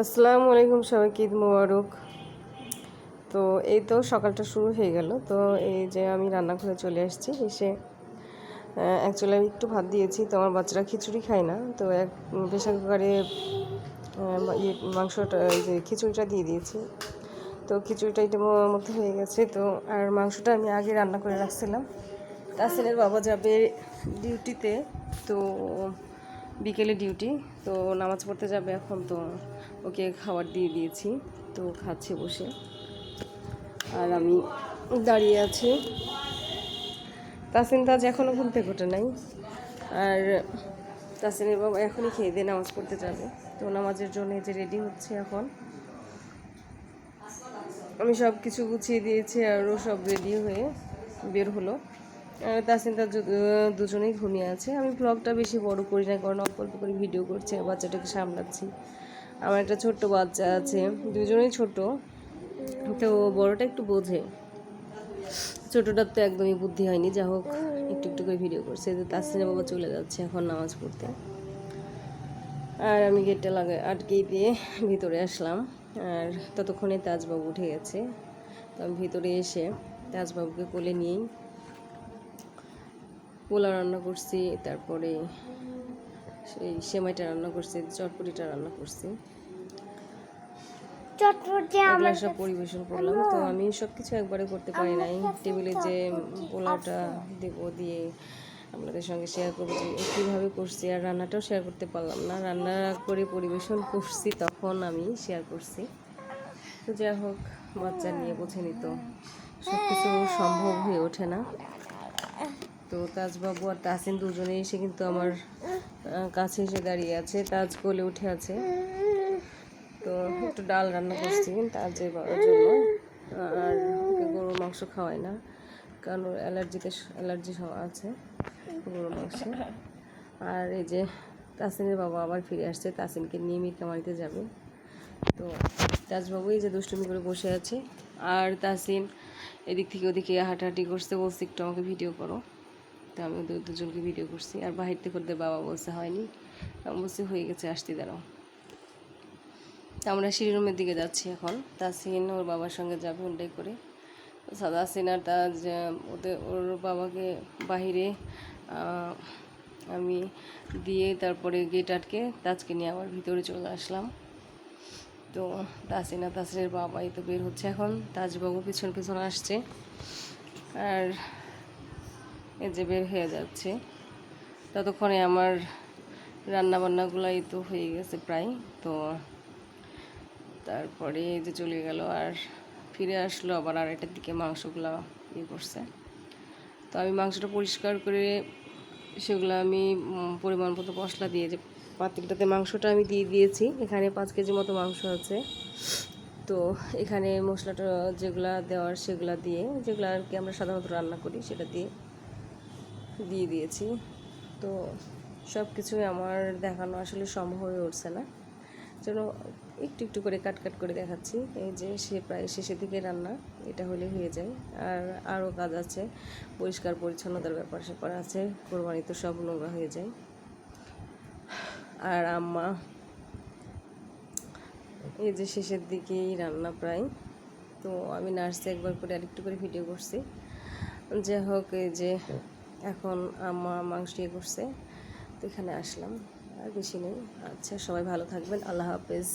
আসসালামু আলাইকুম সবাইকে ঈদ মোবারক। তো এই তো সকালটা শুরু হয়ে গেল। তো এই যে আমি রান্নাঘরে চলে আসছি, এসে অ্যাকচুয়ালি আমি একটু ভাত দিয়েছি, তো আমার বাচ্চারা খিচুড়ি খায় না। তো এক প্রেশার কুকারে ইয়ে মাংসটা যে খিচুড়িটা দিয়ে দিয়েছি। তো খিচুড়িটা এটা মধ্যে হয়ে গেছে, তো আর মাংসটা আমি আগে রান্না করে রাখছিলাম। তাসিনের বাবা যাবে ডিউটিতে, তো বিকেলে ডিউটি, তো নামাজ পড়তে যাবে এখন, তো ওকে খাবার দিয়ে দিয়েছি, তো খাচ্ছে বসে। আর আমি দাঁড়িয়ে আছি। তাসিন তাজ এখনও ঘুম থেকে ওঠে নাই। আর তাসিনের বাবা এখনই খেয়ে দিয়ে নামাজ পড়তে যাবে। তো নামাজের জন্য যে রেডি হচ্ছে এখন। আমি সব কিছু গুছিয়ে দিয়েছি আর ও সব রেডি হয়ে বের হলো। আর তাসিন তার দুজনেই ঘুমিয়ে আছে। আমি ব্লগটা বেশি বড় করি না, কারণ অল্প অল্প করে ভিডিও করছি বাচ্চাটাকে সামলাচ্ছি। আমার একটা ছোট্ট বাচ্চা আছে, দুজনেই ছোট। তো বড়টা একটু বোঝে। ছোটটার তো একদমই বুদ্ধি হয়নি। যা হোক, একটু একটু করে ভিডিও করছে। তো তাসিনের বাবা চলে যাচ্ছে এখন নামাজ পড়তে। আর আমি গেটটা লাগা আটকেই দিয়ে ভিতরে আসলাম। আর ততক্ষণে তাজবাবু উঠে গেছে। তো আমি ভিতরে এসে তাজবাবুকে কোলে নিয়েই পোলা রান্না করছি তারপরে সেই সেমাইটা রান্না করছি চটপটিটা রান্না করছি। সব পরিবেশন করলাম তো আমি সব কিছু একবারে করতে পারি নাই। টেবিলে যে পোলাওটা দেব দিয়ে আপনাদের সঙ্গে শেয়ার করব যে কীভাবে করছি আর রান্নাটাও শেয়ার করতে পারলাম না। রান্না করে পরিবেশন করছি তখন আমি শেয়ার করছি। তো যাই হোক বাচ্চা নিয়ে বোঝে নিত। সব কিছু সম্ভব হয়ে ওঠে না। তো তাজবাবু আর তাসিন দুজনে এসে কিন্তু আমার কাছে এসে দাঁড়িয়ে আছে। তাজ কোলে উঠে আছে। তো একটু ডাল রান্না করছি তাজের বাবার জন্য। আর গরুর মাংস খাওয়াই না, কারণ ওর অ্যালার্জিতে অ্যালার্জি আছে গরুর মাংস। আর এই যে তাসিনের বাবা আবার ফিরে আসছে তাসিনকে নিয়ে মিরকামারিতে যাবে। তো তাজবাবু এই যে দুষ্টুমি করে বসে আছে। আর তাসিন এদিক থেকে ওদিকে হাঁটাহাঁটি করতে বলছে একটু আমাকে ভিডিও করো। তো আমি ওদের দুজনকে ভিডিও করছি। আর বাহির থেকে ওদের বাবা বলছে, হয়নি। আমি বলছি, হয়ে গেছে, আসতে দাঁড়াও। তো আমরা সিঁড়ি রুমের দিকে যাচ্ছি এখন। তাসিন ওর বাবার সঙ্গে যাবে হুন্ডাই করে। তো সাদাসিন আর তাজ ওদের, ওর বাবাকে বাহিরে আমি দিয়ে তারপরে গেট আটকে তাজকে নিয়ে আবার ভিতরে চলে আসলাম। তো তাসিনা তাসিনের বাবাই তো বের হচ্ছে এখন। তাজবাবু পিছন পিছন আসছে। আর এই যে বের হয়ে যাচ্ছে। ততক্ষণে আমার রান্না বান্নাগুলাই তো হয়ে গেছে প্রায়, তো তারপরে এই যে চলে গেল আর ফিরে আসলো আবার আড়াইটার দিকে মাংসগুলো ইয়ে করছে। তো আমি মাংসটা পরিষ্কার করে সেগুলো আমি পরিমাণ মতো মশলা দিয়ে যে পাতিলটাতে মাংসটা আমি দিয়ে দিয়েছি, এখানে পাঁচ কেজি মতো মাংস আছে। তো এখানে মশলাটা যেগুলা দেওয়ার সেগুলা দিয়ে, যেগুলো আর কি আমরা সাধারণত রান্না করি সেটা দিয়ে দিয়ে দিয়েছি। তো সব কিছুই আমার দেখানো আসলে সম্ভব হয়ে উঠছে না। যেন একটু একটু করে কাট কাট করে দেখাচ্ছি। এই যে সে প্রায় শেষের দিকে রান্না, এটা হলে হয়ে যায়। আর আরও কাজ আছে, পরিষ্কার পরিচ্ছন্নতার ব্যাপার স্যাপার আছে কোরবানি তো সব নোংরা হয়ে যায়। আর আম্মা, এই যে শেষের দিকেই রান্না প্রায়। তো আমি নার্সে একবার করে আরেকটু করে ভিডিও করছি। যাই হোক, এই যে এখন আম্মা মাংস ইয়ে করছে, তো এখানে আসলাম। আর বেশি নেই। আচ্ছা সবাই ভালো থাকবেন। আল্লাহ হাফেজ।